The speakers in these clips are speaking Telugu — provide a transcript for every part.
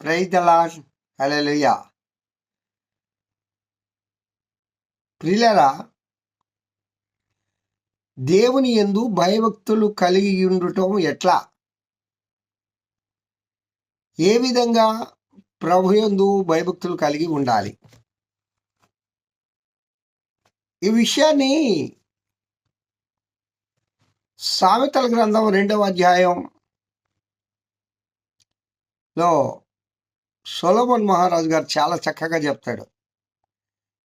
ప్రైజ్ ద ప్రిలరా దేవుని యందు భయభక్తులు కలిగి ఉండటం ఎట్లా? ఏ విధంగా ప్రభు ఎందు భయభక్తులు కలిగి ఉండాలి? ఈ విషయాన్ని సామెతల గ్రంథం రెండవ అధ్యాయం లో సొలమన్ మహారాజు గారు చాలా చక్కగా చెప్తాడు.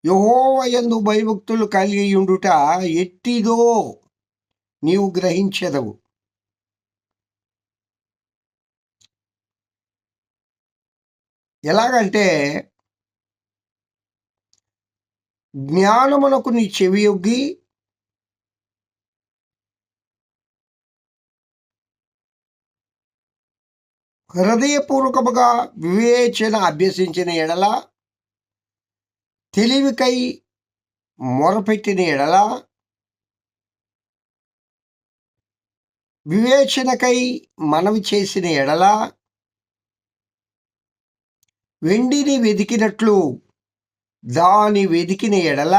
యహోవయందు భయభక్తులు కలిగి ఉండుట ఎట్టిదో నీవు గ్రహించెదవు. ఎలాగంటే జ్ఞానమునకు నీ చెవి హృదయపూర్వకముగా వివేచన అభ్యసించిన ఎడల తెలివికై మొరపెట్టిన ఎడల వివేచనకై మనవి చేసిన ఎడల వెండిని వెదికినట్లు దాని వెదికిన ఎడల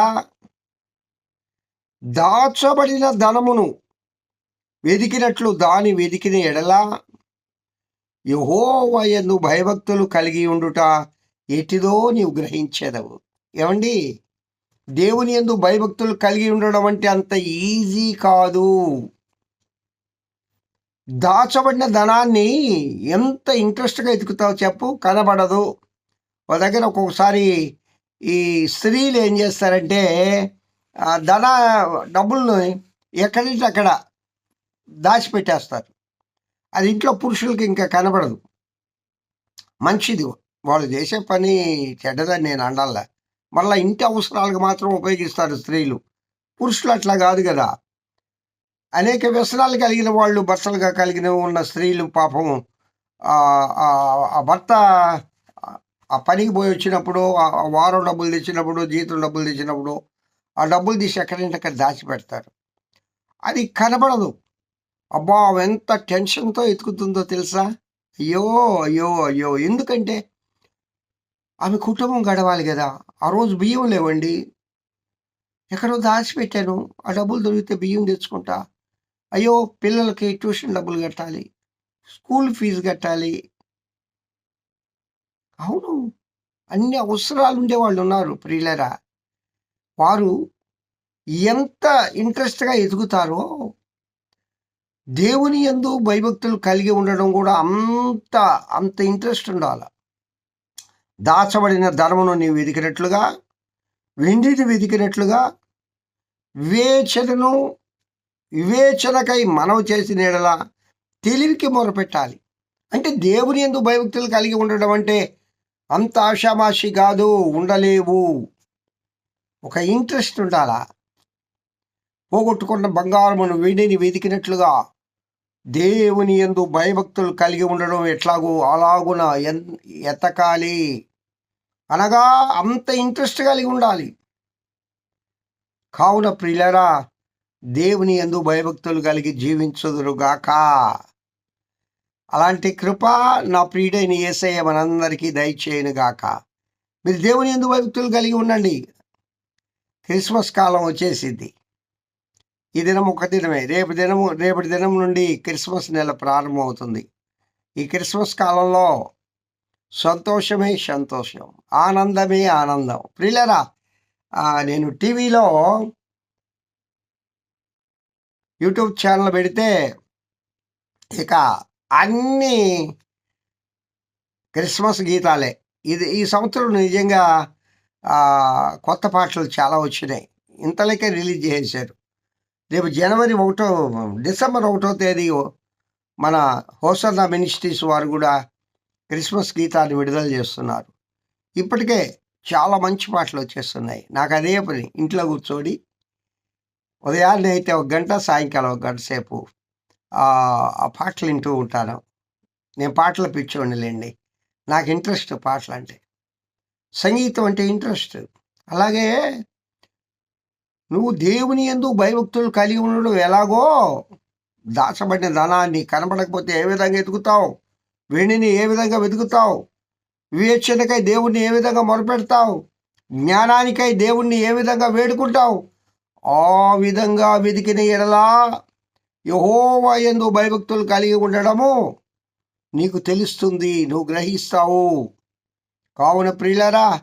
దాచబడిన ధనమును వెదికినట్లు దాని వెదికిన ఎడల యహోవయను భయభక్తులు కలిగి ఉండుట ఎటిదో నీవు గ్రహించేదవు. ఏమండి? దేవుని ఎందు భయభక్తులు కలిగి ఉండడం అంటే అంత ఈజీ కాదు. దాచబడిన ధనాన్ని ఎంత ఇంట్రెస్ట్గా ఎతుకుతావు చెప్పు? కనబడదు. ఒక దగ్గర ఒక్కొక్కసారి ఈ స్త్రీలు ఏం చేస్తారంటే ఆ ధన డబ్బులను ఎక్కడింటి అక్కడ దాచిపెట్టేస్తారు. అది ఇంట్లో పురుషులకి ఇంకా కనబడదు. మంచిది. వాళ్ళు చేసే పని చెడ్డదని నేను అండాల మళ్ళీ ఇంటి అవసరాలకు మాత్రం ఉపయోగిస్తారు స్త్రీలు. పురుషులు అట్లా కాదు కదా. అనేక వ్యసనాలు కలిగిన వాళ్ళు భర్తలుగా కలిగిన ఉన్న స్త్రీలు పాపం ఆ భర్త ఆ పనికి పోయి వచ్చినప్పుడు వారం డబ్బులు తెచ్చినప్పుడు జీతం డబ్బులు తెచ్చినప్పుడు ఆ డబ్బులు తీసి ఎక్కడంటే అక్కడ దాచిపెడతారు అది కనబడదు. అబ్బా ఎంత టెన్షన్తో ఎతుకుతుందో తెలుసా? అయ్యో అయ్యో అయ్యో. ఎందుకంటే ఆమె కుటుంబం గడవాలి కదా. ఆ రోజు బియ్యం లేవండి. ఎక్కడో దాచిపెట్టాను. ఆ డబ్బులు దొరికితే బియ్యం తెచ్చుకుంటా. అయ్యో పిల్లలకి ట్యూషన్ డబ్బులు కట్టాలి. స్కూల్ ఫీజు కట్టాలి. అవును. అన్ని అవసరాలు ఉండే వాళ్ళు ఉన్నారు ప్రియులరా. వారు ఎంత ఇంట్రెస్ట్గా ఎదుగుతారో దేవుని యందు భయభక్తులు కలిగి ఉండడం కూడా అంత అంత ఇంట్రెస్ట్ ఉండాలి. దాచబడిన ధర్మను నీవు వెతికినట్లుగా వెండిని వెతికినట్లుగా వివేచనను వివేచనకై మనవి చేసిన ఎడలా తెలివికి మొరపెట్టాలి. అంటే దేవుని ఎందు భయభక్తులు కలిగి ఉండడం అంటే అంత ఆషామాషి కాదు ఉండలేవు. ఒక ఇంట్రెస్ట్ ఉండాలా. పోగొట్టుకున్న బంగారమును వెండిని వెతికినట్లుగా దేవుని ఎందు భయభక్తులు కలిగి ఉండడం ఎట్లాగో అలాగున ఎన్- ఎతకాలి. అనగా అంత ఇంట్రెస్ట్ కలిగి ఉండాలి. కావున ప్రియులరా దేవుని ఎందు భయభక్తులు కలిగి జీవించదురుగాక. అలాంటి కృప నా ప్రియుడైన ఏసయ్య మనందరికీ దయచేయనుగాక. మీరు దేవుని ఎందు భయభక్తులు కలిగి ఉండండి. క్రిస్మస్ కాలం వచ్చేసింది. ఈ దినం ఒక దినమే రేపు దినము రేపటి దినం నుండి క్రిస్మస్ నెల ప్రారంభమవుతుంది. ఈ క్రిస్మస్ కాలంలో సంతోషమే సంతోషం ఆనందమే ఆనందం. ప్రిలరా నేను టీవీలో యూట్యూబ్ ఛానల్ పెడితే ఇక అన్ని క్రిస్మస్ గీతాలే. ఇది ఈ సంవత్సరం నిజంగా కొత్త పాటలు చాలా వచ్చినాయి. ఇంతలకే రిలీజ్ చేశారు. రేపు జనవరి ఒకటో డిసెంబర్ ఒకటో తేదీ మన హోసన్న మినిస్ట్రీస్ వారు కూడా క్రిస్మస్ గీతాన్ని విడుదల చేస్తున్నారు. ఇప్పటికే చాలా మంచి పాటలు వచ్చేస్తున్నాయి. నాకు అదే పని. ఇంట్లో కూర్చోడి ఉదయాన్నే అయితే ఒక గంట సాయంకాలం ఒక గంట సేపు ఆ ఆ పాటలు వింటూ ఉంటాను. నేను పాటలు పిచ్చోండిలేండి నాకు ఇంట్రెస్ట్ పాటలు అంటే సంగీతం అంటే ఇంట్రెస్ట్. అలాగే నువ్వు దేవుని ఎందు భయభక్తులు కలిగి ఉండడం ఎలాగో దాచబడిన ధనాన్ని కనబడకపోతే ఏ విధంగా ఎదుగుతావు? వెండిని ఏ విధంగా వెతుకుతావు? వివేచనకై దేవుణ్ణి ఏ విధంగా మొరపెడతావు? జ్ఞానానికై దేవుణ్ణి ఏ విధంగా వేడుకుంటావు? ఆ విధంగా వెతికిన ఎడలా యహోవా ఎందు భయభక్తులు కలిగి ఉండడము నీకు తెలుస్తుంది నువ్వు గ్రహిస్తావు. కావున ప్రియులరా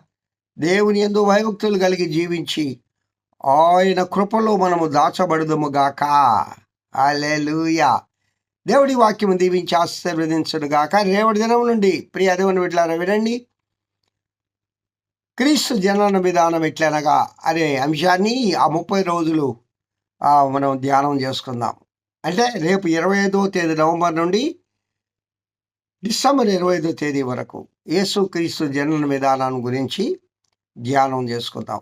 దేవుని ఎందు భయభక్తులు కలిగి జీవించి ఆయన కృపలో మనము దాచబడదుము గాక అలెలుయా దేవుడి వాక్యము దీవించి ఆశీర్వదించడు గాక. రేవడి దినం నుండి ప్రియ దేవుని విట్లారా వినండి. క్రీస్తు జనన విధానం ఎట్లనగా అనే అంశాన్ని ఆ ముప్పై రోజులు మనం ధ్యానం చేసుకుందాం. అంటే రేపు ఇరవై ఐదో తేదీ నవంబర్ నుండి డిసెంబర్ ఇరవై ఐదో తేదీ వరకు యేసు క్రీస్తు జనన విధానం గురించి ధ్యానం చేసుకుందాం.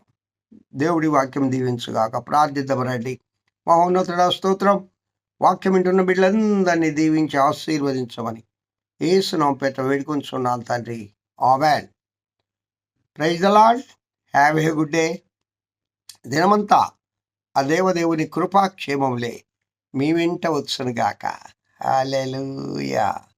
దేవుడి వాక్యం దీవించుగాక. ప్రార్థిద్దాం రండి. మహోన్నతుడ స్తోత్రం. వాక్యం వింటున్న బిడ్డలందరినీ దీవించి ఆశీర్వదించమని ఏసునాం పెట్ట వేడుకొంచున్నాను తండ్రి. Amen. Praise the Lord have a good day. దినమంతా ఆ దేవదేవుని కృపాక్షేమంలే మీ వెంట వచ్చునుగాక. హాలెలూయా